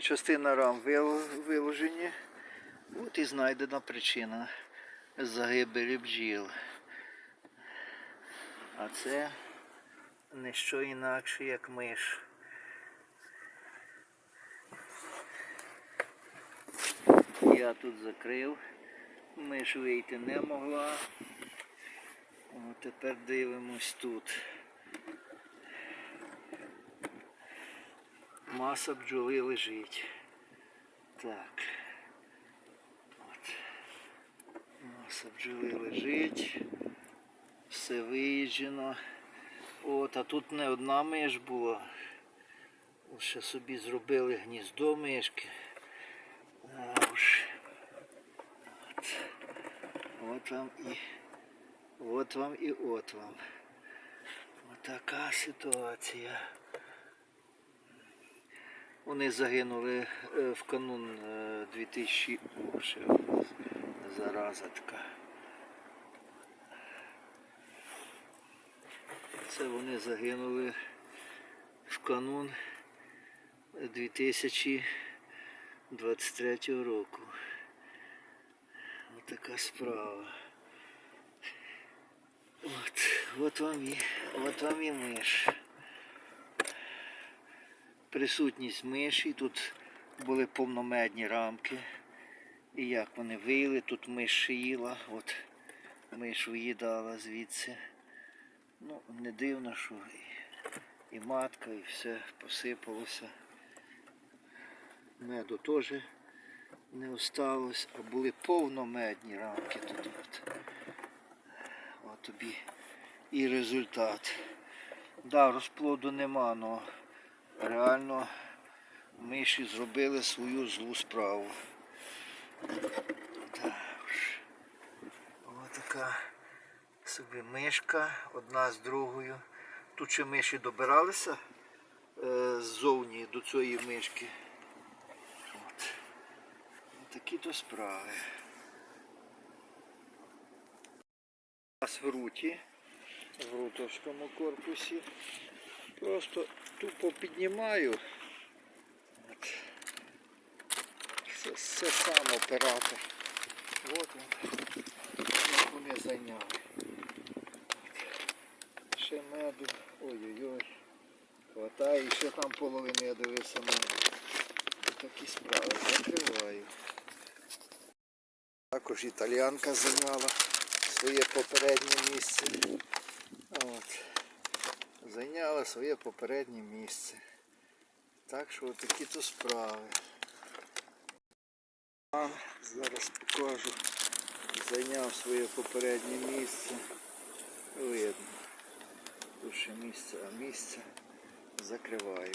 частина рам виложені. От і знайдена причина загибелі бджіл. А це не що інакше, як миш. Я тут закрив, миш вийти не могла. О, тепер дивимось тут. Маса бджоли лежить. Так. От. Маса бджоли лежить. Все виїжджено. От, а тут не одна миш була. Ще собі зробили гніздо мишки. От. От вам і от вам і от вам. Отака ситуація. Вони загинули е, в канун е, 2000 О, ще зараза така. Це вони загинули в канун 2023 року. Ось така справа. От, от вам і, от вам і миш. Присутність миші, тут були повномедні рамки. І як вони виїли, тут миш їла, от миш виїдала звідси. Ну, не дивно, що і, і матка, і все посипалося. Меду теж не осталось, а були повномедні рамки тут. От. От тобі і результат. Да, розплоду нема, але реально миші зробили свою злу справу. Ось така собі мишка, одна з другою. Тут ще миші добиралися е, ззовні до цієї мишки. От. Такі то справи. нас в руті, в рутовському корпусі. Просто тупо піднімаю. От. Це, сам оператор. От він. Вони зайняли. Ще меду. Ой-ой-ой. Хватає, ще там половини дивися меду. Такі справи. Закриваю. Також італіянка зайняла своє попереднє місце. От. Зайняла своє попереднє місце. Так що такі то справи. Зараз покажу. Зайняв своє попереднє місце. Видно. Душе місце, а місце закриваю.